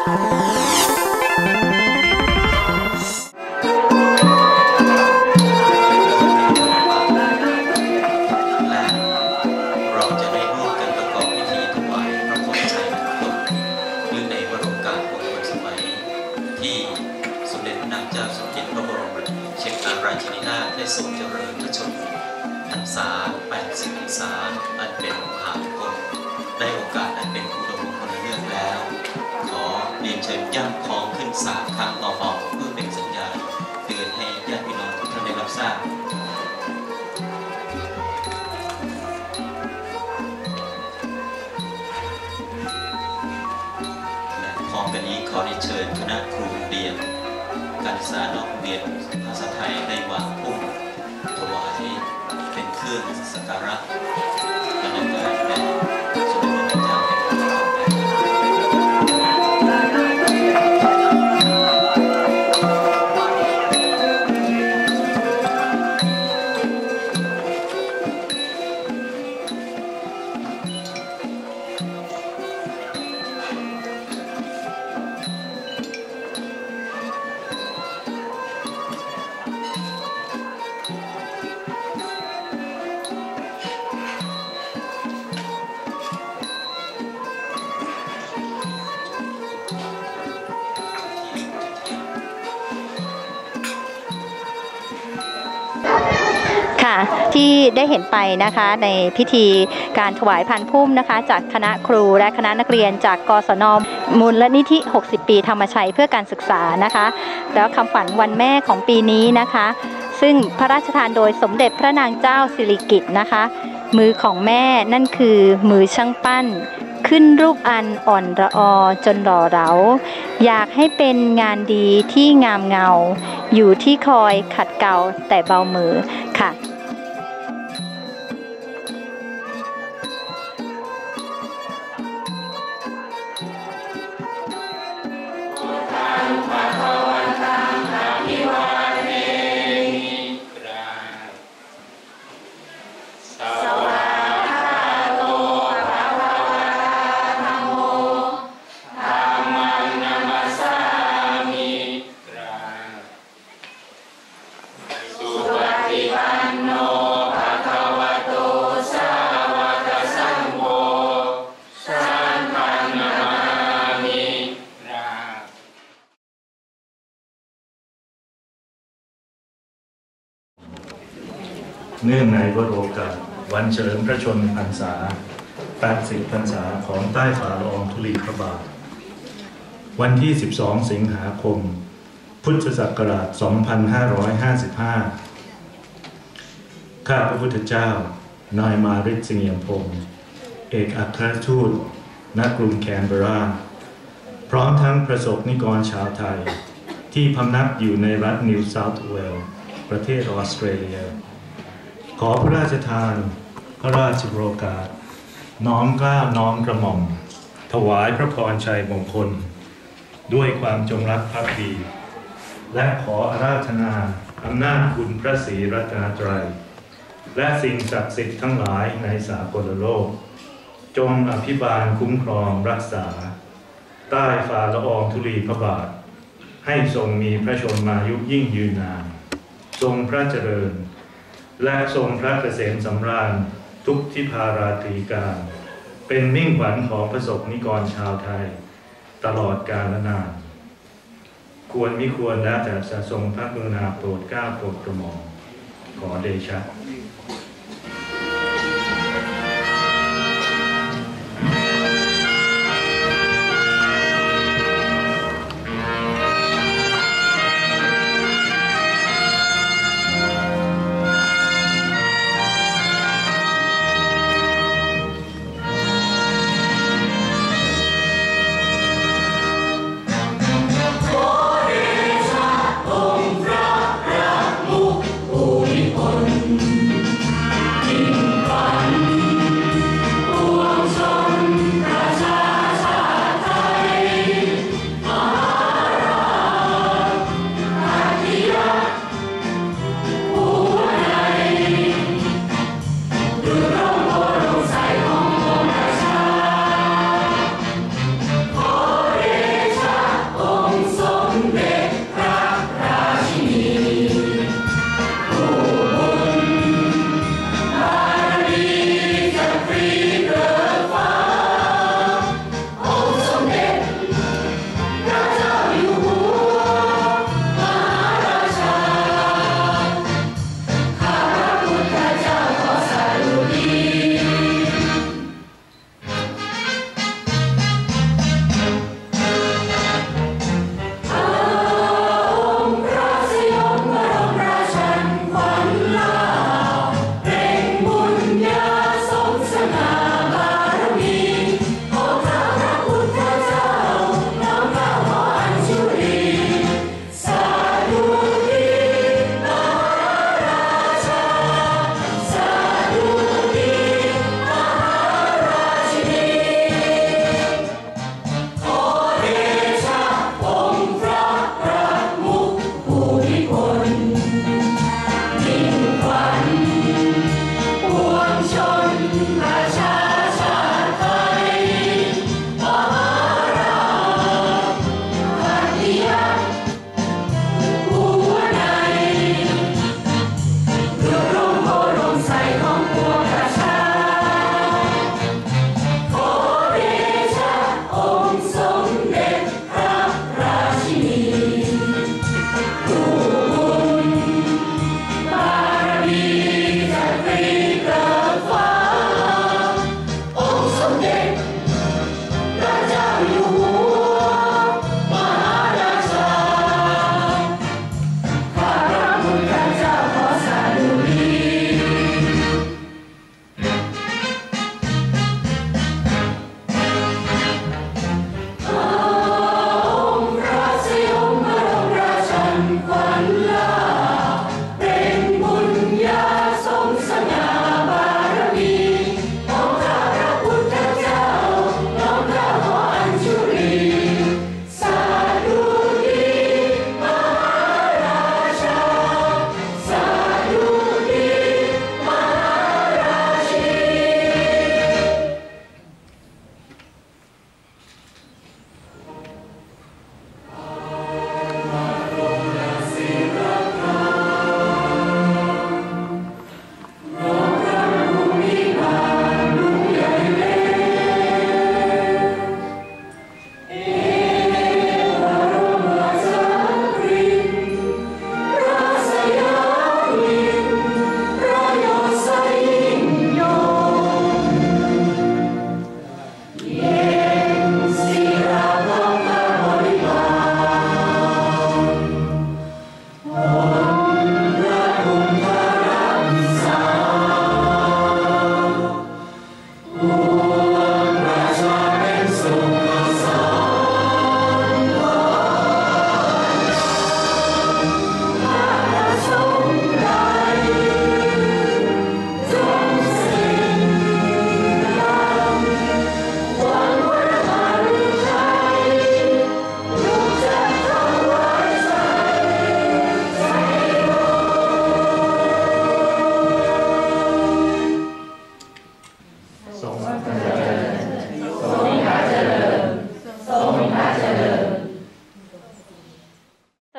ที่สมเด็จพระนางเจ้าสมเด็จพระบรมเชฟอาราชินีนาถได้ทรงเจริญพระชนพรรษา80พรรษาอันเป็นมหามงคลได้โอกาสอันเป็น ริญย่างคล้องขึ้นสามครั้งเบาๆเพื่อเป็นสัญญาณเตือนให้ญาติพี่น้องทุกท่านได้รับทราบและพร้อมกันนี้ขอเรียนเชิญคณะครูเรียน การศึกษานอกเรียนภาษาไทยได้วางพุ่มถวายเป็นเครื่องสักการะ ค่ะ ที่ได้เห็นไปนะคะในพิธีการถวายพันพุ่มนะคะ จากคณะครูและคณะนักเรียนจากกศนมูลนิธิ 60 ปีธรรมชัยเพื่อการศึกษานะคะ แล้วคำฝันวันแม่ของปีนี้นะคะ ซึ่งพระราชทานโดยสมเด็จพระนางเจ้าสิริกิติ์นะคะ มือของแม่นั่นคือมือช่างปั้นขึ้นรูปอันอ่อนระออจนหล่อเหลาอยากให้เป็นงานดีที่งามเงา อยู่ที่คอยขัดเกลาแต่เบามือค่ะ เนื่องในวโรกาสวันเฉลิมพระชนมพรรษา 80 พรรษาของใต้ฝ่าละอองธุลีพระบาท วันที่ 12 สิงหาคม พุทธศักราช 2555 ข้าพระพุทธเจ้า นายมาริสิงเหียมพงศ์เอกอัครทูตณกรุงแคนเบรา พร้อมทั้งประสบนิกรชาวไทย ที่พำนักอยู่ในรัฐนิวเซาท์เวลส์ประเทศออสเตรเลีย ขอพระราชทาน พระราชโอกาส น้อมกล้าน้อมกระหม่อม ถวายพระพรชัยมงคล ด้วยความจงรักภักดี และขออาราธนาอำนาจคุณพระศรีรัตนตรัย และสิ่งศักดิ์สิทธิ์ทั้งหลายในสากลโลก จงอภิบาลคุ้มครองรักษา ใต้ฝ่าละอองธุลีพระบาท ให้ทรงมีพระชนมายุยิ่งยืนนาน ทรงพระเจริญ และทรงพระเกษมสำราญทุกทิพาราตรีการ เป็นมิ่งขวัญของประสบนิกรชาวไทย ตลอดกาลนาน ควรมิควรแล้วแต่จะทรงพระกรุณาโปรดเกล้าโปรดกระหม่อมขอเดชะ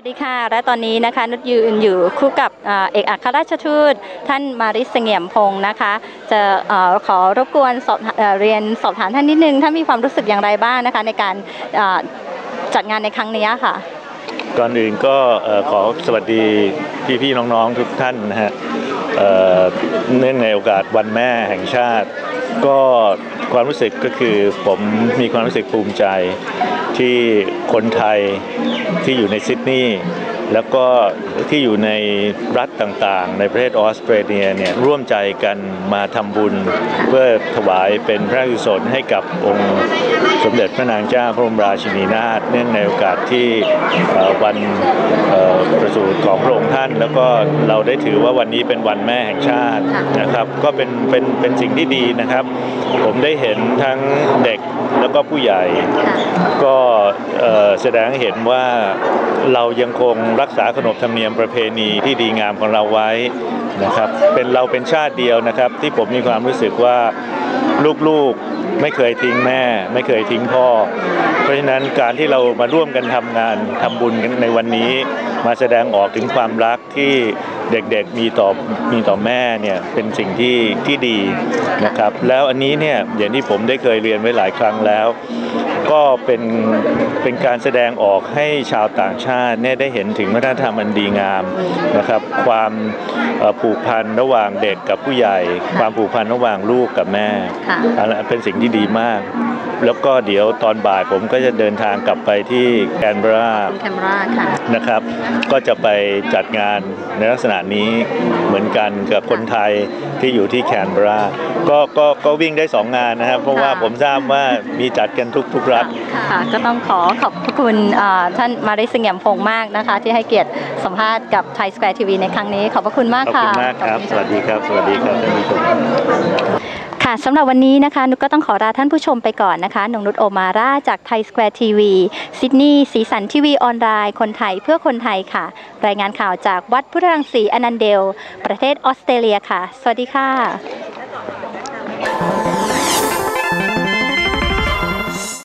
สวัสดีค่ะ และตอนนี้นะคะนุชยืนอยู่คู่กับเอกอัครราชทูตท่านมาริสเสงี่ยมพงศ์นะคะ จะอขอรบกวนสอบเรียนสอบถามท่านนิดนึงท่านมีความรู้สึกอย่างไรบ้างนะคะ ในการจัดงานในครั้งนี้ค่ะ ก่อนอื่นก็ขอสวัสดีพี่ๆน้องๆทุกท่านนะฮะเนื่องในโอกาสวันแม่แห่งชาติ ก็ความรู้สึกก็คือผมมีความรู้สึกภูมิใจ ที่คนไทยที่อยู่ในซิดนีย์ แล้วก็ที่อยู่ในรัฐต่างๆ ในประเทศออสเตรเลียเนี่ยร่วมใจกันมาทำบุญ เพื่อถวายเป็นพระกุศลให้กับองค์สมเด็จพระนางเจ้าพระบรมราชินีนาถเนื่องในโอกาสที่วันประสูติของพระองค์ท่าน แล้วก็เราได้ถือว่าวันนี้เป็นวันแม่แห่งชาตินะครับ ก็เป็นเป็นเป็นสิ่งที่ดีนะครับ ผมได้เห็นทั้งเด็กแล้วก็ผู้ใหญ่ ก็แสดงเห็นว่าเรายังคงรักษาขนบธรรมเนียมประเพณีที่ดีงามของเราไว้นะครับเป็นเราเป็นชาติเดียวนะครับที่ผมมีความรู้สึกว่าลูกๆไม่เคยทิ้งแม่ ไม่เคยทิ้งพ่อ เพราะฉะนั้นการที่เรามาร่วมกันทำงานทำบุญกันในวันนี้ มาแสดงออกถึงความรักที่เด็กๆมีต่อมีต่อแม่เนี่ยเป็นสิ่งที่ที่ดีนะครับแล้วอันนี้เนี่ยอย่างที่ผมได้เคยเรียนไว้หลายครั้งแล้ว ก็เป็นเป็นการแสดงออกให้ชาวต่างชาติเนี่ยได้เห็นถึงวัฒนธรรมอันดีงามนะครับ ความเอ่อผูกพันระหว่างเด็กกับผู้ใหญ่ ความผูกพันระหว่างลูกกับแม่ค่ะอันนั้นเป็นสิ่งที่ดีมาก แล้วก็เดี๋ยวตอนบ่ายผมก็จะเดินทางกลับไปที่แคนเบราคุณแคมราค่ะนะครับ ก็จะไปจัดงานในลักษณะนี้เหมือนกันกับคนไทยที่อยู่ที่แคนเบราก็ก็ก็วิ่งได้สองงานนะครับ เพราะว่าค่ะผมทราบว่ามีจัดกันทุกทุกรัฐค่ะก็ต้องขอขอบพระคุณเอ่อท่านมาริสเสงี่ยมพงศ์มากนะคะ ที่ให้เกียรติสัมภาษณ์กับไทยสแควร์ทีวีในครั้งนี้ ขอบพระคุณมากขอบค่ะคุณมากครับขอสวัสดีครับสวัสดีครับท่านผู้ชมค่ะสำหรับวันนี้นะคะนุกก็ต้องขอลาท่านผู้ชมไปก่อนนะคะนงนุชโอมาร่าจากไทยสแควร์ทีวีซิดนีย์สีสันทีวีออนไลน์ คนไทยเพื่อคนไทยค่ะ รายงานข่าวจากวัดพุทธรังสีอนันเดล ประเทศออสเตรเลียค่ะ สวัสดีค่ะ